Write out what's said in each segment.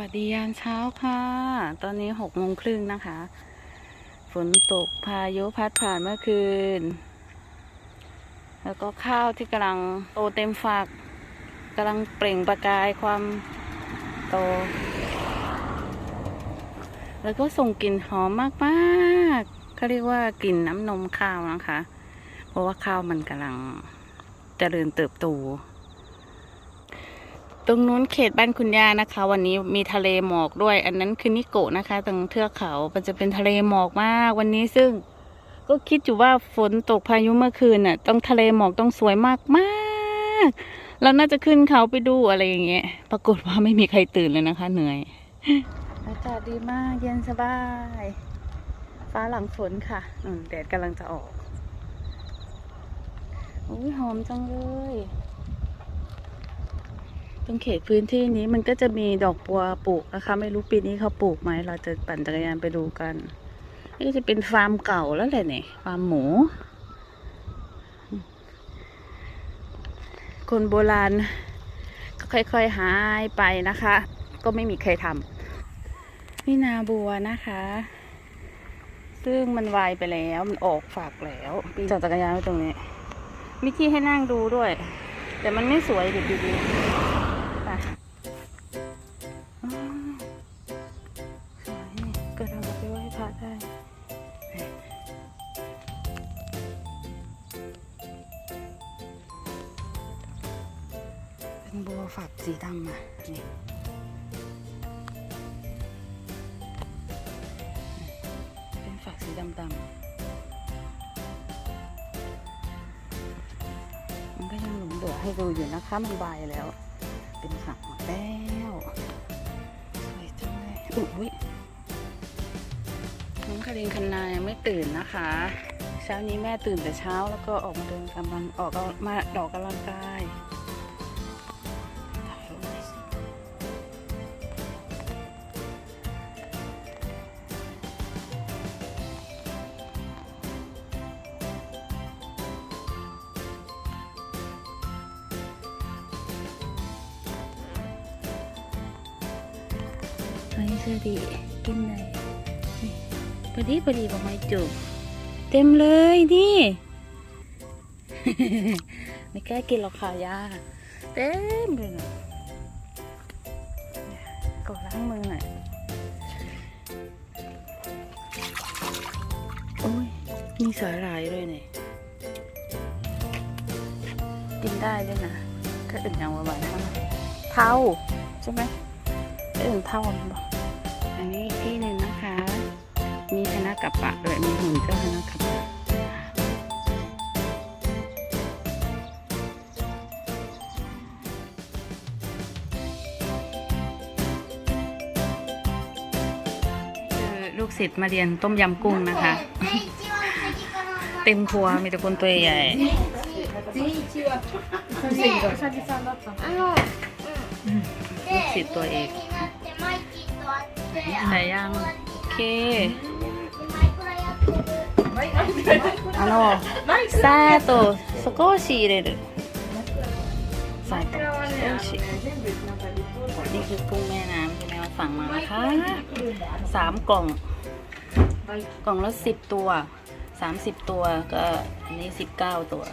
วัสดียามเช้าค่ะ ตอนนี้หกโมงครึ่งนะคะ ฝนตกพายุพัดผ่านเมื่อคืน แล้วก็ข้าวที่กำลังโตเต็มฝักกำลังเปล่งประกายความโต แล้วก็ส่งกลิ่นหอมมากๆเขาเรียกว่ากลิ่นน้ำนมข้าวนะคะ เพราะว่าข้าวมันกำลังเจริญเติบโต ตรงนู้นเขตบ้านคุณย่านะคะ วันนี้มีทะเลหมอกด้วย อันนั้นคือนิโกะนะคะ ตรงเทือกเขา มันจะเป็นทะเลหมอกมากวันนี้ซึ่ง ก็คิดอยู่ว่าฝนตกพายุเมื่อคืนน่ะ ต้องทะเลหมอกต้องสวยมากมากเราน่าจะขึ้นเขาไปดูอะไรอย่างเงี้ย ปรากฏว่าไม่มีใครตื่นเลยนะคะ เหนื่อย อากาศดีมากเย็นสบาย ฟ้าหลังฝนค่ะแดดกำลังจะออกอุ้ยหอมจังเลย ตรงเขตพื้นที่นี้มันก็จะมีดอกบัวปลูกนะคะ ไม่รู้ปีนี้เขาปลูกไหม เราจะปั่นจักรยานไปดูกัน นี่ก็จะเป็นฟาร์มเก่าแล้วแหละเนี่ยฟาร์มหมู คนโบราณก็ค่อยๆหายไปนะคะ ก็ไม่มีใครทำนี่นาบัวนะคะ ซึ่งมันวายไปแล้ว มันออกฝากแล้วปีจอดจักรยานไว้ตรงนี้ มีที่ให้นั่งดูด้วย แต่มันไม่สวยดิดี บัวฝักสีดำอะนี่เป็นฝักสีดำๆมันก็ยังหลงเหลือให้ดูอยู่นะคะ มันบายแล้ว เป็นฝักหมดแล้วสวยจังเลยอุ้ยน้องคารินคันนายังไม่ตื่นนะคะ เช้านี้แม่ตื่นแต่เช้าแล้วก็ออกมาเดินกำลังออกมาดอกกำลังกายถ่าย ไอ้เสื้อดีกินไหนนี่พอดีพอดีบอกไม่จุกเต็มเลยนี่ ไม่กล้ากินหรอกค่ะย่าเต็มเลยนะกดล้างมือหน่อยโอ้ยมีสาหร่ายด้วยเนี่ยกินได้ด้วยนะ ก็อื่นอย่างว่าหวานเท่าไหร่เท่าใช่ไหมก็ อื่นเท่ามันบออันนี้ที่หนึ่งนะคะ มีคณะกับปะด้วยมีหุ่นเจ้าคณะกับปะคือลูกศิษย์มาเรียนต้มยำกุ้งนะคะ เต็มครัวมีแต่คนตัวใหญ่、ลูกศิษย์ตัวเอก ไหนยัง โอเคอะโน่แซ่ตัวสกอชีのさーっと少し入れるさーっとชีนี่คือกุ้งแม่น้ำที่แม่สั่งมานะคะสามกล่อง กล่องละสิบตัวสามสิบตัวก็อันนี้สิบเก้าตัว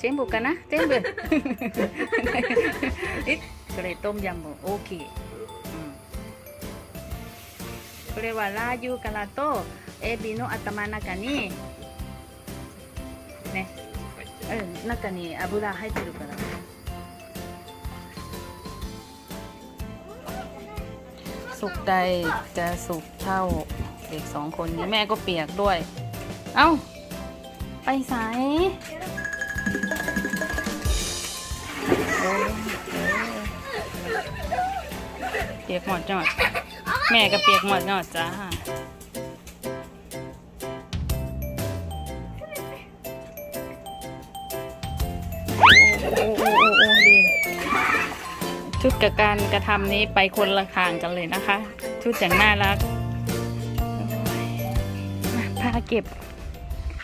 全部かな全部えこれトムヤム大きい、うん、これはラー油からとエビの頭の中にねうん中に油入ってるからสุกใดจะสุกเท่าเด็กสองคนนี้แม่ก็เปียกด้วย เอ้า ไปสายเปียกหมดจอด แม่ก็เปียกหมดจอดจ้าโอ้โอ้โอ้โอ้โอ้ดีชุดกับการกระทำนี้ไปคนละทางกันเลยนะคะ ชุดอย่างน่ารักพาเก็บ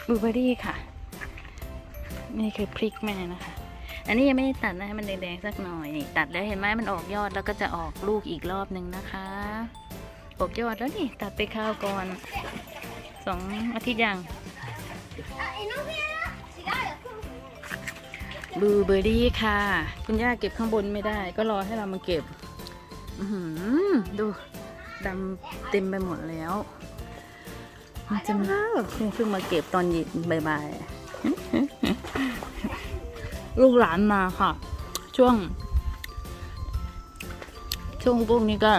บลูเบอรี่ค่ะ นี่คือพริกแม่นะคะ อันนี้ยังไม่ได้ตัดนะให้มันแดงๆสักหน่อยนี่ตัดแล้วเห็นไหมมันออกยอดแล้วก็จะออกลูกอีกรอบหนึ่งนะคะออกยอดแล้วนี่ตัดไปข้าวก่อนสองอาทิตย์ยังบลูเบอร์รี่ค่ะ คุณย่าเก็บข้างบนไม่ได้ ก็รอให้เรามาเก็บดูดำเต็มไปหมดแล้ว มันจะมาเพิ่งเพิ่งมาเก็บตอนเย็นบ่ายๆลูกหลานมาค่ะ ช่วง ช่วงพวกนี้ก็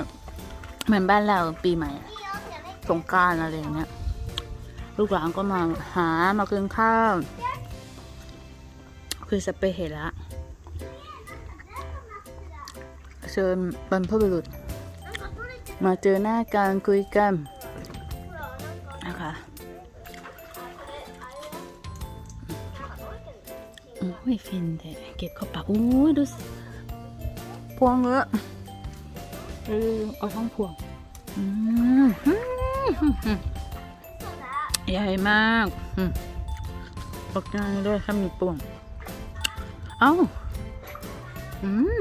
เหมือนบ้านเราปีใหม่อะ io ovviamente สงกรารอะไรอย่างเงี้ย ลูกหลานก็มาหามากินข้าว คือสเปเฮระเชิญบรรพบุรุษ มาเจอหน้ากันคุยกัน ฟินแต่เก็บเข้าปากโอ้ยดูสิพวงเยอะเออเอาท้องพวงอืมอืมใหญ่มากอืมปกหน้าด้วยถ้ามีป่วงเอ้าอืม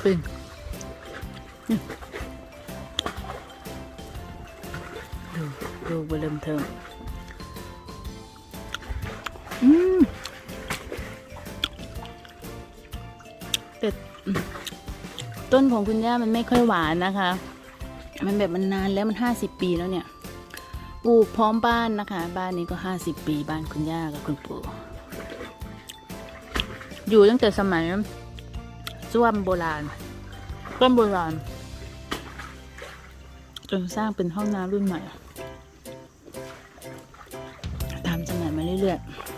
ฟินนี่ดูดูเบลมเทิงอืม แต่ต้นของคุณย่ามันไม่ค่อยหวานนะคะ มันแบบมันนานแล้วมันห้าสิบปีแล้วเนี่ยปลูกพร้อมบ้านนะคะ บ้านนี้ก็ห้าสิบปีบ้านคุณย่ากับคุณปู่อยู่ตั้งแต่สมัยส้วมโบราณส้วมโบราณจนสร้างเป็นห้องน้ำรุ่นใหม่ทำจำหน่ายมาเรื่อยๆ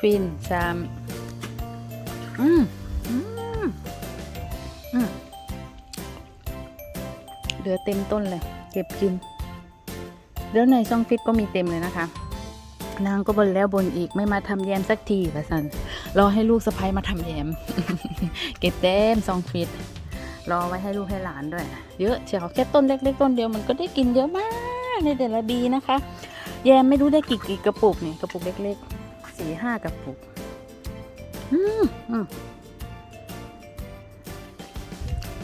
ฟินสามอืมอืมอืมเหลือเต็มต้นเลย เก็บกิน แล้วในช่องฟิตก็มีเต็มเลยนะคะ นางก็บนแล้วบนอีกไม่มาทำแยมสักทีว่าสันรอให้ลูกสะพ้ายมาทำแยม เก็บเต็มซองฟิตรอไว้ให้ลูกให้หลานด้วย เยอะเชียวแค่ต้นเล็กๆต้นเดียวมันก็ได้กินเยอะมากในแต่ละบีนะคะ แยมไม่รู้ได้กี่กี่กระปุกเนี่ยกระปุกเล็กๆ สี่ห้ากระปุก อืมอืม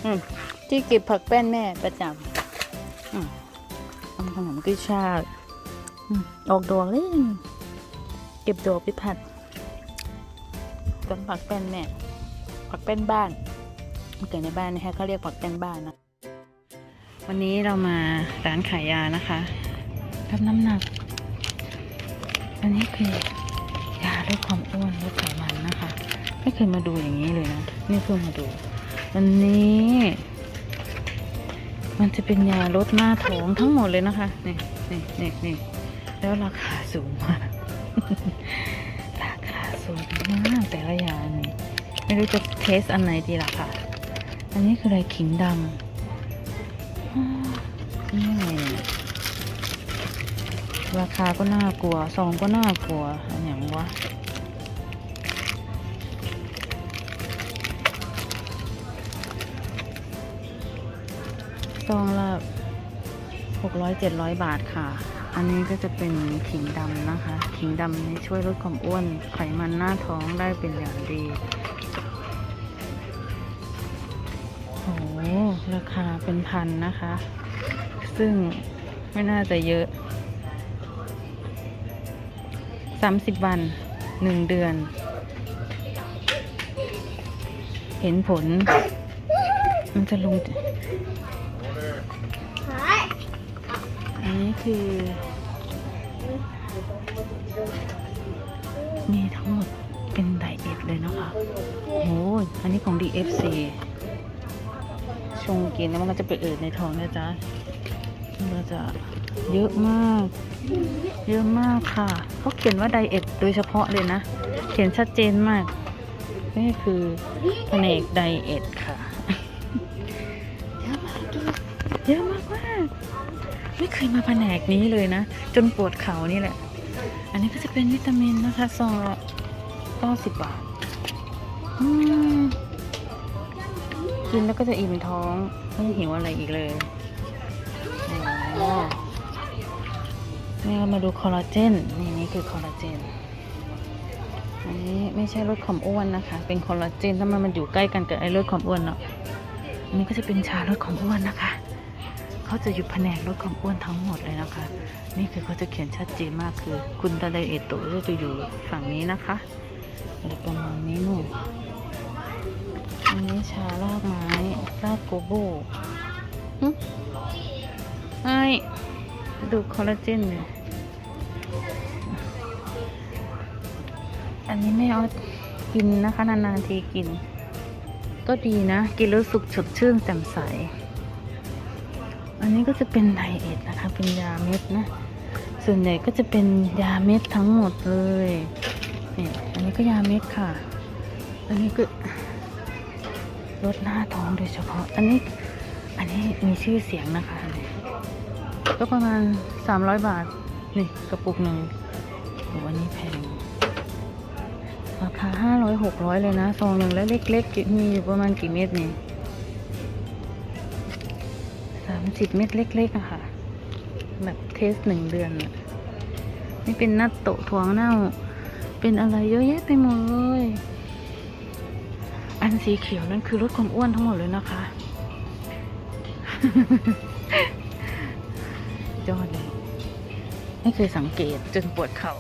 อืมที่เก็บผักแป้นแม่ประจำอืมทำขนมกุ้ยช่ายอออกดอกเลยเก็บดอกไปผัดต้นผักแป้นแม่ผักแป้นบ้านเกิดในบ้านนะคะเขาเรียกผักแป้นบ้านนะวันนี้เรามาร้านขายยานะคะรับน้ำหนัก อันนี้คือ ยาลดความอ้วนลดไขมันนะคะ ไม่เคยมาดูอย่างนี้เลยนะ นี่เพิ่งมาดูวันนี้ มันจะเป็นยาลดหน้าท้องทั้งหมดเลยนะคะนี่นี่นี่นี่แล้วราคาสูงมากราคาสูงมากแต่ละยานี่ไม่รู้จะเทสอันไหนดีล่ะค่ะ อันนี้คืออะไรขิงดำอ้าวนี่ไง ราคาก็น่ากลัวซองก็น่ากลัวอันอย่างวะซองละหกร้อยเจ็ดร้อยบาทค่ะ อันนี้ก็จะเป็นขิงดำนะคะ ขิงดำนี่ช่วยลดความอ้วน ไขมันหน้าท้องได้เป็นอย่างดีโอ้ราคาเป็นพันนะคะ ซึ่งไม่น่าจะเยอะ สามสิบวันหนึ่งเดือน เห็นผล มันจะลง อันนี้คือมีทั้งหมดเป็นไดเอทเลยนะคะโอ้โหอันนี้ของ DFC ชงกินแล้วมันก็จะไปเอิดในท้องนะจ๊ะมันจะเยอะมาก เยอะมากค่ะ เขาเขียนว่าไดเอทโดยเฉพาะเลยนะ เขียนชัดเจนมาก นี่คือแผนกไดเอทค่ะ เยอะมากเยอะมากมากไม่เคยมาแผนกนี้เลยนะ จนปวดเข่านี่แหละ อันนี้ก็จะเป็นวิตามินนะคะซองละก้าสิบบาทอืมกินแล้วก็จะอิ่มท้อง ไม่หิวอะไรอีกเลยอ๋อ นี่เรามาดูคอลลาเจนนี่นี่คือคอลลาเจนอันนี้ไม่ใช่ลดความอ้วนนะคะ เป็นคอลลาเจนถ้ามันมันอยู่ใกล้กันกับไอ้ลดความอ้วนเนาะอันนี้ก็จะเป็นชาลดความอ้วนนะคะเขาจะอยู่แผนกลดความอ้วนทั้งหมดเลยนะคะ นี่คือเขาจะเขียนชัดเจนมากคือ คุณตาไดเอตโตะจะอยู่ฝั่งนี้นะคะอะไรประมาณนี้นู่นอันนี้ชารากไม้รากโกโบหึไอ ดูคอลลาเจนเนี่ยอันนี้ไม่เอากินนะคะ นานๆทีกิน ก็ดีนะ กินแล้วสุขสดชื่นแจ่มใส อันนี้ก็จะเป็นไดเอทนะคะ เป็นยาเม็ดนะ ส่วนใหญ่ก็จะเป็นยาเม็ดทั้งหมดเลยนี่อันนี้ก็ยาเม็ดค่ะ อันนี้ก็ลดหน้าท้องโดยเฉพาะ อันนี้ อันนี้มีชื่อเสียงนะคะ ก็ประมาณ 300 บาท นี่กระปุกหนึ่งโหอันนี้แพง ราคาห้าร้อยหกร้อยเลยนะซองหนึ่งแล้วเล็กๆ มีอยู่ประมาณกี่เม็ดนี่สามสิบเม็ดเล็กๆอะค่ะ แบบเทสหนึ่งเดือนนี่เป็นนัตโตะถั่วเน่า เป็นอะไรเยอะแยะไปหมดเลยอันสีเขียวนั่นคือลดความอ้วนทั้งหมดเลยนะคะ ยอดเลย ไม่เคยสังเกตจนปวดเข่า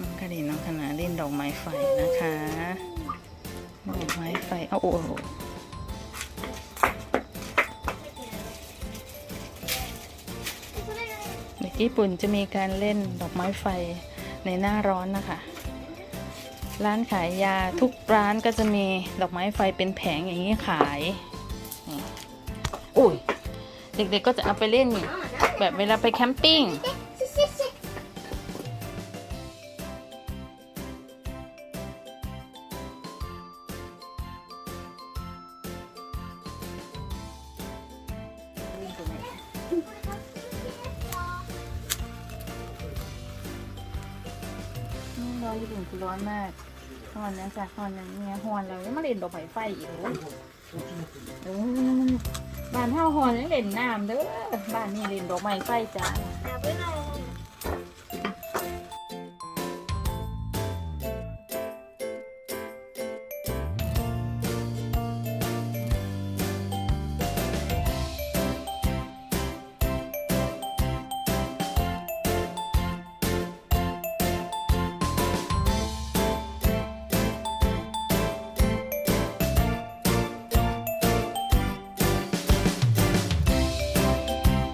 น้องคดีน้องคณะเล่นดอกไม้ไฟนะคะดอกไม้ไฟเอาโอ้โหเด็กญี่ปุ่นจะมีการเล่นดอกไม้ไฟในหน้าร้อนนะคะ ร้านขายยาทุกร้านก็จะมีดอกไม้ไฟเป็นแผงอย่างนี้ขายอุ้ยเด็กๆก็จะเอาไปเล่น แบบเวลาไปแคมปิ้งร้อนญี่ปุ่นคือร้อนมากฮอนนะจ๊ะฮอนนะเนี่ยฮอนแล้วยังมาเล่นดอกไม้ไฟอีกโอ้ย บ้านเฮาหอนยังเล่นน้ำเด้อบ้านนี้เล่นดอกไม้ไฟจ้าอาไปหน